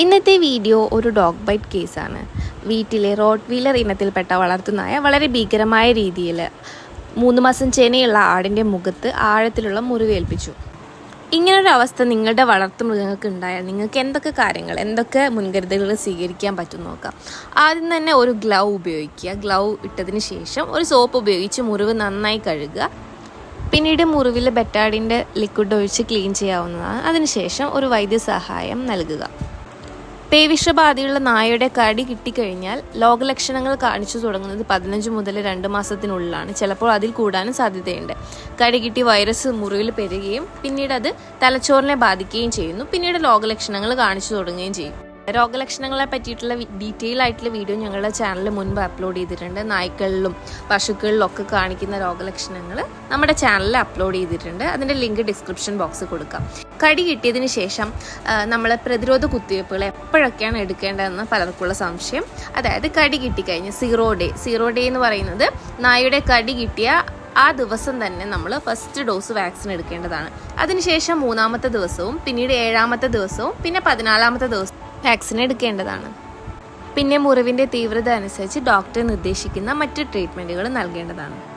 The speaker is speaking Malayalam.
ഇന്നത്തെ വീഡിയോ ഒരു ഡോഗ് ബൈറ്റ് കേസാണ്. വീട്ടിലെ റോഡ് വീലർ ഇനത്തിൽപ്പെട്ട വളർത്തുനായ വളരെ ഭീകരമായ രീതിയിൽ മൂന്ന് മാസം ചെനയുള്ള ആടിന്റെ മുഖത്ത് ആഴത്തിലുള്ള മുറിവേൽപ്പിച്ചു ഇങ്ങനൊരു അവസ്ഥ നിങ്ങളുടെ വളർത്തു മൃഗങ്ങൾക്ക് ഉണ്ടായാൽ നിങ്ങൾക്ക് എന്തൊക്കെ കാര്യങ്ങൾ എന്തൊക്കെ മുൻകരുതലുകൾ സ്വീകരിക്കാൻ പറ്റും നോക്കാം. ആദ്യം തന്നെ ഒരു ഗ്ലൗ ഉപയോഗിക്കുക. ഗ്ലൗ ഇട്ടതിന് ശേഷം ഒരു സോപ്പ് ഉപയോഗിച്ച് മുറിവ് നന്നായി കഴുകുക. പിന്നീട് മുറിവിൽ ബെറ്റാഡിന്റെ ലിക്വിഡ് ഒഴിച്ച് ക്ലീൻ ചെയ്യാവുന്നതാണ്. അതിനുശേഷം ഒരു വൈദ്യസഹായം നൽകുക. പേവിഷബാധയുള്ള നായയുടെ കടി കിട്ടിക്കഴിഞ്ഞാൽ ലോകലക്ഷണങ്ങൾ കാണിച്ചു തുടങ്ങുന്നത് പതിനഞ്ച് മുതൽ രണ്ട് മാസത്തിനുള്ളിലാണ്. ചിലപ്പോൾ അതിൽ കൂടാനും സാധ്യതയുണ്ട്. കടി കിട്ടി വൈറസ് മുറിവിൽ പെരുകയും പിന്നീട് അത് തലച്ചോറിനെ ബാധിക്കുകയും ചെയ്യുന്നു. പിന്നീട് ലോകലക്ഷണങ്ങൾ കാണിച്ചു തുടങ്ങുകയും ചെയ്യും. രോഗലക്ഷണങ്ങളെ പറ്റിയിട്ടുള്ള ഡീറ്റെയിൽ ആയിട്ടുള്ള വീഡിയോ ഞങ്ങളുടെ ചാനലിൽ മുൻപ് അപ്ലോഡ് ചെയ്തിട്ടുണ്ട്. നായ്ക്കളിലും പശുക്കളിലും ഒക്കെ കാണിക്കുന്ന രോഗലക്ഷണങ്ങൾ നമ്മുടെ ചാനലിൽ അപ്ലോഡ് ചെയ്തിട്ടുണ്ട്. അതിന്റെ ലിങ്ക് ഡിസ്ക്രിപ്ഷൻ ബോക്സിൽ കൊടുക്കാം. കടി കിട്ടിയതിന് ശേഷം നമ്മൾ പ്രതിരോധ കുത്തിവയ്പ്പുകൾ എപ്പോഴൊക്കെയാണ് എടുക്കേണ്ടതെന്ന് പലർക്കുള്ള സംശയം. അതായത് കടി കിട്ടിക്കഴിഞ്ഞ് സീറോ ഡേ. സീറോ ഡേ എന്ന് പറയുന്നത് നായയുടെ കടി കിട്ടിയ ആ ദിവസം തന്നെ നമ്മൾ ഫസ്റ്റ് ഡോസ് വാക്സിൻ എടുക്കേണ്ടതാണ്. അതിനുശേഷം മൂന്നാമത്തെ ദിവസവും പിന്നീട് ഏഴാമത്തെ ദിവസവും പിന്നെ പതിനാലാമത്തെ ദിവസവും വാക്സിൻ എടുക്കേണ്ടതാണ്. പിന്നെ മുറിവിന്റെ തീവ്രത അനുസരിച്ച് ഡോക്ടർ നിർദ്ദേശിക്കുന്ന മറ്റ് ട്രീറ്റ്മെന്റുകൾ നൽകേണ്ടതാണ്.